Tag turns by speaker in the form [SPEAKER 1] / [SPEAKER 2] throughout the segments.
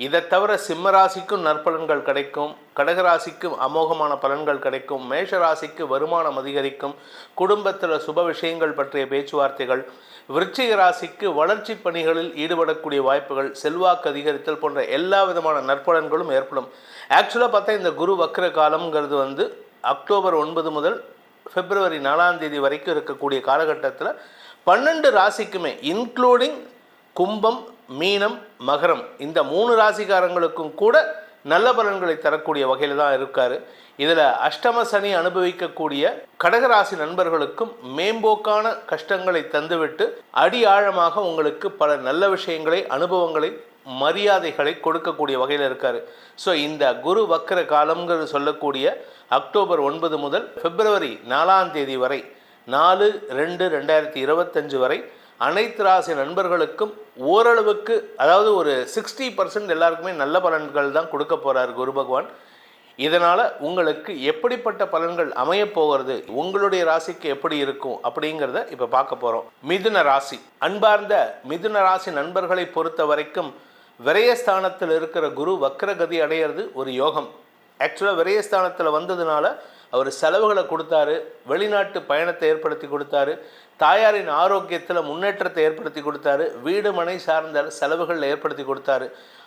[SPEAKER 1] இதை தவிர சிம்மராசிக்கும் நற்பலன்கள் கிடைக்கும் கடகராசிக்கும் அமோகமான பலன்கள் கிடைக்கும் மேஷராசிக்கு வருமானம் அதிகரிக்கும் குடும்பத்தில் சுப விஷயங்கள் பற்றிய பேச்சுவார்த்தைகள் விருச்சிக ராசிக்கு வளர்ச்சி பணிகளில் ஈடுபடக்கூடிய வாய்ப்புகள் செல்வாக்கு அதிகரித்தல் போன்ற எல்லா விதமான நற்பலன்களும் ஏற்படும். ஆக்சுவலாக பார்த்தா இந்த குரு வக்ர காலம்ங்கிறது வந்து அக்டோபர் ஒன்பது முதல் பிப்ரவரி நாலாம் தேதி வரைக்கும் இருக்கக்கூடிய காலகட்டத்தில் பன்னெண்டு ராசிக்குமே இன்க்ளூடிங் கும்பம் மீனம் மகரம் இந்த மூணு ராசிக்காரங்களுக்கும் கூட நல்ல பலன்களை தரக்கூடிய வகையில் தான் இருக்கார். இதில் அஷ்டம சனி அனுபவிக்கக்கூடிய கடகராசி நண்பர்களுக்கும் மேம்போக்கான கஷ்டங்களை தந்துவிட்டு அடி ஆழமாக உங்களுக்கு பல நல்ல விஷயங்களை அனுபவங்களை மரியாதைகளை கொடுக்கக்கூடிய வகையில் இருக்கார். ஸோ இந்த குரு வக்கர காலம்ங்கிறது சொல்லக்கூடிய அக்டோபர் ஒன்பது முதல் பிப்ரவரி நாலாம் தேதி வரை நாலு ரெண்டு ரெண்டாயிரத்தி இருபத்தஞ்சு வரை அனைத்து ராசி நண்பர்களுக்கும் ஓரளவுக்கு அதாவது ஒரு சிக்ஸ்டி பர்சன்ட் எல்லாருக்குமே நல்ல பலன்கள் தான் கொடுக்க போகிறார் குரு பகவான். இதனால் உங்களுக்கு எப்படிப்பட்ட பலன்கள் அமையப் போகிறது உங்களுடைய ராசிக்கு எப்படி இருக்கும் அப்படிங்கிறத இப்போ பார்க்க போகிறோம் மிதுன ராசி. அன்பார்ந்த மிதுன ராசி நண்பர்களை பொறுத்த வரைக்கும் விரயஸ்தானத்தில் இருக்கிற குரு வக்ரகதி அடையிறது ஒரு யோகம். ஆக்சுவலாக விரயஸ்தானத்தில் வந்ததுனால அவர் செலவுகளை கொடுத்தாரு வெளிநாட்டு பயணத்தை ஏற்படுத்தி கொடுத்தாரு. தாயாரின் ஆரோக்கியத்தில் முன்னேற்றத்தை ஏற்படுத்தி கொடுத்தாரு. வீடு மனை சார்ந்த செலவுகளில் ஏற்படுத்தி கொடுத்தாரு.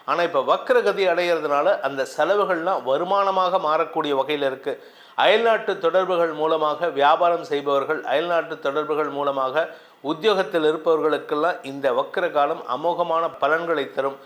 [SPEAKER 1] ஆனால் இப்போ வக்கரகதி அடையிறதுனால அந்த செலவுகள்லாம் வருமானமாக மாறக்கூடிய வகையில் இருக்குது அயல்நாட்டு தொடர்புகள் மூலமாக வியாபாரம் செய்பவர்கள் அயல்நாட்டு தொடர்புகள் மூலமாக உத்தியோகத்தில் இருப்பவர்களுக்கெல்லாம் இந்த வக்கர காலம் அமோகமான பலன்களை தரும்.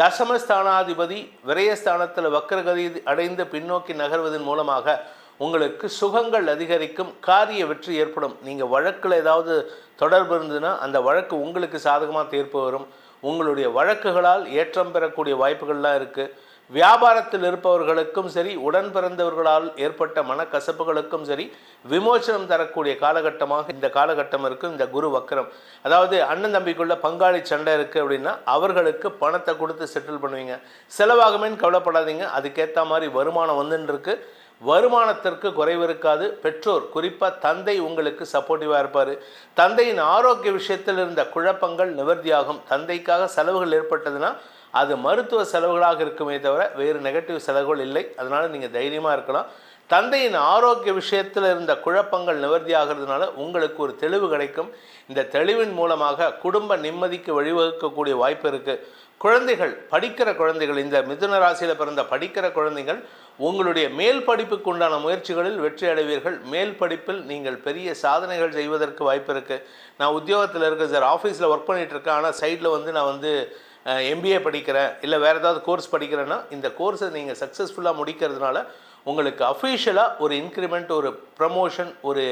[SPEAKER 1] தசமஸ்தானாதிபதி விரயஸ்தானத்தில் வக்கரகதி அடைந்து பின்னோக்கி நகர்வதன் மூலமாக உங்களுக்கு சுகங்கள் அதிகரிக்கும் காரிய வெற்றி ஏற்படும். நீங்கள் வழக்கில் ஏதாவது தொடர்பு இருந்ததுன்னா அந்த வழக்கு உங்களுக்கு சாதகமாக தீர்ப்பு வரும். உங்களுடைய வழக்குகளால் ஏற்றம் பெறக்கூடிய வாய்ப்புகள்லாம் இருக்குது வியாபாரத்தில் இருப்பவர்களுக்கும் சரி உடன் பிறந்தவர்களால் ஏற்பட்ட மனக்கசப்புகளுக்கும் சரி விமோசனம் தரக்கூடிய காலகட்டமாக இந்த காலகட்டம் இருக்கும் இந்த குரு வக்கரம் அதாவது அண்ணன் தம்பிக்குள்ள பங்காளி சண்டை இருக்குது அப்படின்னா அவர்களுக்கு பணத்தை கொடுத்து செட்டில் பண்ணுவீங்க. செலவாகுமேன்னு கவலைப்படாதீங்க. அதுக்கேற்ற மாதிரி வருமானம் வந்துன்னு இருக்குது வருமானத்திற்கு குறைவு இருக்காது. பெற்றோர் குறிப்பாக தந்தை உங்களுக்கு சப்போர்ட்டிவாக இருப்பார். தந்தையின் ஆரோக்கிய விஷயத்தில் இருந்த குழப்பங்கள் நிவர்த்தியாகும். தந்தைக்காக செலவுகள் ஏற்பட்டதுன்னா அது மருத்துவ செலவுகளாக இருக்குமே தவிர வேறு நெகட்டிவ் செலவுகள் இல்லை. அதனால் நீங்கள் தைரியமாக இருக்கலாம். தந்தையின் ஆரோக்கிய விஷயத்தில் இருந்த குழப்பங்கள் நிவர்த்தி ஆகிறதுனால உங்களுக்கு ஒரு தெளிவு கிடைக்கும். இந்த தெளிவின் மூலமாக குடும்ப நிம்மதிக்கு வழிவகுக்கக்கூடிய வாய்ப்பு இருக்குது குழந்தைகள் படிக்கிற குழந்தைகள் இந்த மிதுன ராசியில் பிறந்த படிக்கிற குழந்தைகள் உங்களுடைய மேல் படிப்புக்கு உண்டான முயற்சிகளில் வெற்றி அடைவீர்கள். மேல் படிப்பில் நீங்கள் பெரிய சாதனைகள் செய்வதற்கு வாய்ப்பு இருக்குது நான் உத்தியோகத்தில் இருக்கேன் சார் ஆஃபீஸில் ஒர்க் பண்ணிகிட்டு இருக்கேன். ஆனால் சைடில் வந்து நான் வந்து எம்பிஏ படிக்கிறேன். இல்லை வேறு ஏதாவது கோர்ஸ் படிக்கிறேன்னா இந்த கோர்ஸை நீங்கள் சக்ஸஸ்ஃபுல்லாக முடிக்கிறதுனால உங்களுக்கு அஃபீஷியலாக ஒரு இன்க்ரிமெண்ட் ஒரு ப்ரமோஷன் ஒரு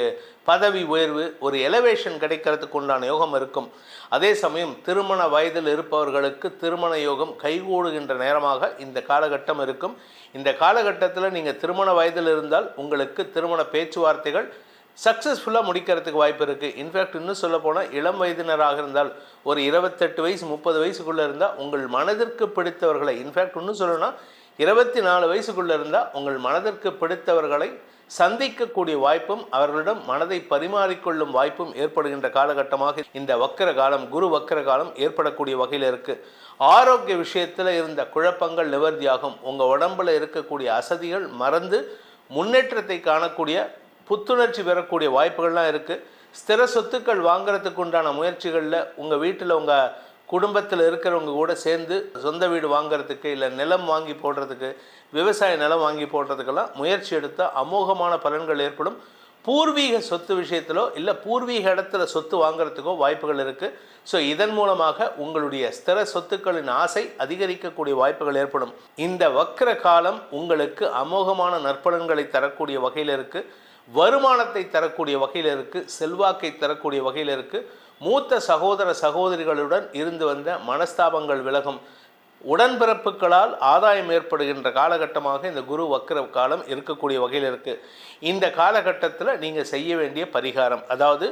[SPEAKER 1] பதவி உயர்வு ஒரு எலவேஷன் கிடைக்கிறதுக்கு உண்டான யோகம் இருக்கும். அதே சமயம் திருமண வயதில் இருப்பவர்களுக்கு திருமண யோகம் கைகூடுகின்ற நேரமாக இந்த காலகட்டம் இருக்கும். இந்த காலகட்டத்தில் நீங்கள் திருமண வயதில் இருந்தால் உங்களுக்கு திருமண பேச்சுவார்த்தைகள் சக்ஸஸ்ஃபுல்லாக முடிக்கிறதுக்கு வாய்ப்பு இருக்குது இன்ஃபேக்ட் இன்னும் சொல்ல போனால் இளம் வயதினராக இருந்தால் ஒரு இருபத்தெட்டு வயசு முப்பது வயசுக்குள்ளே இருந்தால் உங்கள் மனதிற்கு பிடித்தவர்களை இன்ஃபேக்ட் இன்னும் சொல்லணும்னா இருபத்தி நாலு வயசுக்குள்ளே இருந்தால் உங்கள் மனதிற்கு பிடித்தவர்களை சந்திக்கக்கூடிய வாய்ப்பும் அவர்களிடம் மனதை பரிமாறிக்கொள்ளும் வாய்ப்பும் ஏற்படுகின்ற காலகட்டமாக இந்த வக்கர காலம் குரு வக்கர காலம் ஏற்படக்கூடிய வகையில் இருக்குது ஆரோக்கிய விஷயத்தில் இருந்த குழப்பங்கள் நிவர்த்தியாகும். உங்கள் உடம்பில் இருக்கக்கூடிய அசதிகள் மறந்து முன்னேற்றத்தை காணக்கூடிய புத்துணர்ச்சி பெறக்கூடிய வாய்ப்புகள்லாம் இருக்குது ஸ்திர சொத்துக்கள் வாங்குறதுக்கு உண்டான முயற்சிகளில் உங்கள் வீட்டில் உங்கள் குடும்பத்தில் இருக்கிறவங்க கூட சேர்ந்து சொந்த வீடு வாங்குறதுக்கு இல்லை நிலம் வாங்கி போடுறதுக்கு விவசாய நிலம் வாங்கி போடுறதுக்கெல்லாம் முயற்சி எடுத்தால் அமோகமான பலன்கள் ஏற்படும். பூர்வீக சொத்து விஷயத்திலோ இல்லை பூர்வீக இடத்துல சொத்து வாங்குறதுக்கோ வாய்ப்புகள் இருக்குது ஸோ இதன் மூலமாக உங்களுடைய ஸ்திர சொத்துக்களின் ஆசை அதிகரிக்கக்கூடிய வாய்ப்புகள் ஏற்படும். இந்த வக்கர காலம் உங்களுக்கு அமோகமான நற்பலன்களை தரக்கூடிய வகையில் இருக்குது வருமானத்தை தரக்கூடிய வகையில் இருக்குது செல்வாக்கை தரக்கூடிய வகையில் இருக்குது மூத்த சகோதர சகோதரிகளுடன் இருந்து வந்த மனஸ்தாபங்கள் விலகும். உடன்பிறப்புகளால் ஆதாயம் ஏற்படுகின்ற காலகட்டமாக இந்த குரு வக்கர காலம் இருக்கக்கூடிய வகையில் இருக்குது இந்த காலகட்டத்தில் நீங்கள் செய்ய வேண்டிய பரிகாரம் அதாவது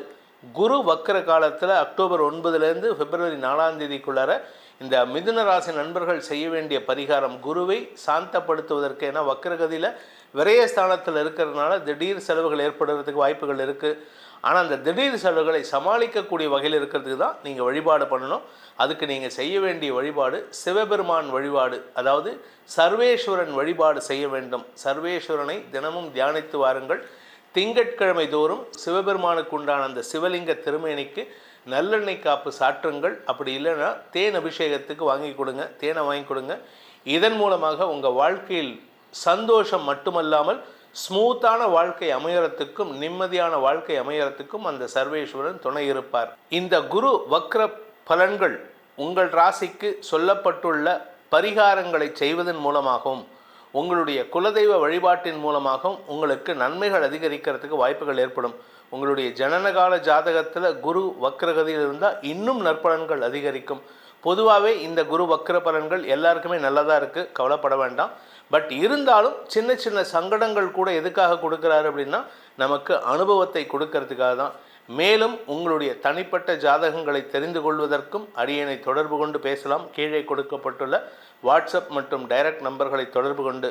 [SPEAKER 1] குரு வக்கர காலத்தில் அக்டோபர் ஒன்பதுலேருந்து பிப்ரவரி நாலாம் தேதிக்குள்ளார இந்த மிதுன ராசி நண்பர்கள் செய்ய வேண்டிய பரிகாரம் குருவை சாந்தப்படுத்துவதற்கு ஏன்னா வக்கரகதியில் விரயஸ்தானத்தில் இருக்கிறதுனால திடீர் செலவுகள் ஏற்படுறதுக்கு வாய்ப்புகள் இருக்குது ஆனால் அந்த திடீர் செலவுகளை சமாளிக்கக்கூடிய வகையில் இருக்கிறதுக்கு தான் நீங்கள் வழிபாடு பண்ணணும். அதுக்கு நீங்கள் செய்ய வேண்டிய வழிபாடு சிவபெருமான் வழிபாடு. அதாவது சர்வேஸ்வரன் வழிபாடு செய்ய வேண்டும். சர்வேஸ்வரனை தினமும் தியானித்து வாருங்கள். திங்கட்கிழமை தோறும் சிவபெருமானுக்கு உண்டான அந்த சிவலிங்க திருமேனிக்கு நல்லெண்ணெய் காப்பு சாற்றுங்கள். அப்படி இல்லைன்னா தேன் அபிஷேகத்துக்கு வாங்கி கொடுங்க. தேனை வாங்கி கொடுங்க. இதன் மூலமாக உங்கள் வாழ்க்கையில் சந்தோஷம் மட்டுமல்லாமல் ஸ்மூத்தான வாழ்க்கை அமையறத்துக்கும் நிம்மதியான வாழ்க்கை அமையறத்துக்கும் அந்த சர்வேஸ்வரன் துணை இருப்பார். இந்த குரு வக்ர பலன்கள் உங்கள் ராசிக்கு சொல்லப்பட்டுள்ள பரிகாரங்களை செய்வதன் மூலமாகவும் உங்களுடைய குலதெய்வ வழிபாட்டின் மூலமாகவும் உங்களுக்கு நன்மைகள் அதிகரிக்கிறதுக்கு வாய்ப்புகள் ஏற்படும். உங்களுடைய ஜனனகால ஜாதகத்தில் குரு வக்ரகதியில் இருந்தால் இன்னும் நற்பலன்கள் அதிகரிக்கும். பொதுவாகவே இந்த குரு வக்ர பலன்கள் எல்லாருக்குமே நல்லதாக இருக்குது கவலைப்பட வேண்டாம். பட் இருந்தாலும் சின்ன சின்ன சங்கடங்கள் கூட எதுக்காக கொடுக்குறாரு அப்படின்னா நமக்கு அனுபவத்தை கொடுக்கறதுக்காக தான். மேலும் உங்களுடைய தனிப்பட்ட ஜாதகங்களை தெரிந்து கொள்வதற்கும் அடியனை தொடர்பு கொண்டு பேசலாம். கீழே கொடுக்கப்பட்டுள்ள வாட்ஸ்அப் மற்றும் டைரக்ட் நம்பர்களை தொடர்பு கொண்டு